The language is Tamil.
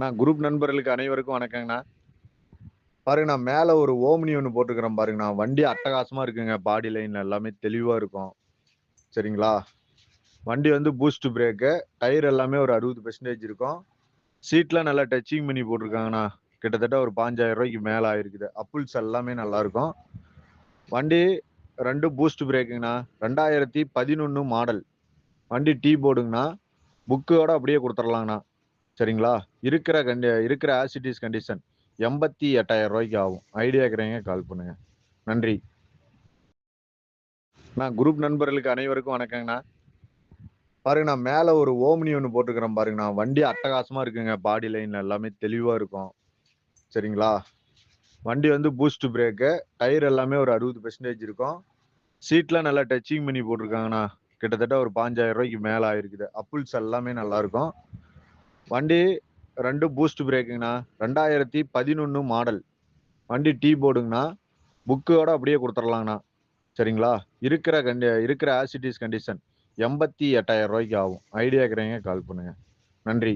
நான் குரூப் நண்பர்களுக்கு அனைவருக்கும் வணக்கங்கண்ணா. பாருங்கண்ணா மேலே ஒரு ஓம்னி ஒன்று போட்டுக்கிறேன் பாருங்கண்ணா. வண்டி அட்டகாசமாக இருக்குங்க பாடி லைன் எல்லாமே தெளிவாக இருக்கும். சரிங்களா? வண்டி வந்து பூஸ்ட் பிரேக்கு டயர் எல்லாமே ஒரு அறுபது பெர்சன்டேஜ் இருக்கும். சீட்லாம் நல்லா டச்சிங் பண்ணி போட்டிருக்காங்கண்ணா. கிட்டத்தட்ட ஒரு பாஞ்சாயிரம் ரூபாய்க்கு மேலே ஆயிருக்குது. அப்புல்ஸ் எல்லாமே நல்லா இருக்கும். வண்டி ரெண்டு பூஸ்ட் பிரேக்குங்கண்ணா ரெண்டாயிரத்தி பதினொன்று மாடல் வண்டி டீ போர்டுங்கண்ணா புக்கோட அப்படியே கொடுத்துர்லாங்கண்ணா சரிங்களா? இருக்கிற கண்டி இருக்கிற ஆசிட்டிஸ் கண்டிஷன் எண்பத்தி எட்டாயிரம் ரூபாய்க்கு ஆகும். ஐடியா இருக்கிறவங்க கால் பண்ணுங்க. நன்றி. நான் குரூப் நண்பர்களுக்கு அனைவருக்கும் வணக்கங்கண்ணா. பாருங்கண்ணா மேலே ஒரு ஓம்னி ஒன்று போட்டுக்கிறேன் பாருங்கண்ணா. வண்டி அட்டகாசமாக இருக்குங்க. பாடி லைன் எல்லாமே தெளிவாக இருக்கும். சரிங்களா? வண்டி வந்து பூஸ்ட் பிரேக்கு டயர் எல்லாமே ஒரு அறுபது பெர்சன்டேஜ் இருக்கும். சீட்லாம் நல்லா டச்சிங் பண்ணி போட்டிருக்காங்கண்ணா. கிட்டத்தட்ட ஒரு பாஞ்சாயிரம் ரூபாய்க்கு மேலே ஆயிருக்குது. அப்புல்ஸ் எல்லாமே நல்லா இருக்கும். வண்டி ரெண்டு பூஸ்ட் பிரேக்குங்கண்ணா ரெண்டாயிரத்தி பதினொன்று மாடல் வண்டி டீ போர்டுங்கண்ணா புக்கோட அப்படியே கொடுத்துடலாங்கண்ணா சரிங்களா? இருக்கிற கண்டி இருக்கிற ஆசிட்டிஸ் கண்டிஷன் எண்பத்தி எட்டாயிரம் ரூபாய்க்கு ஆகும். ஐடியா இருக்கிறவங்க கால் பண்ணுங்க. நன்றி.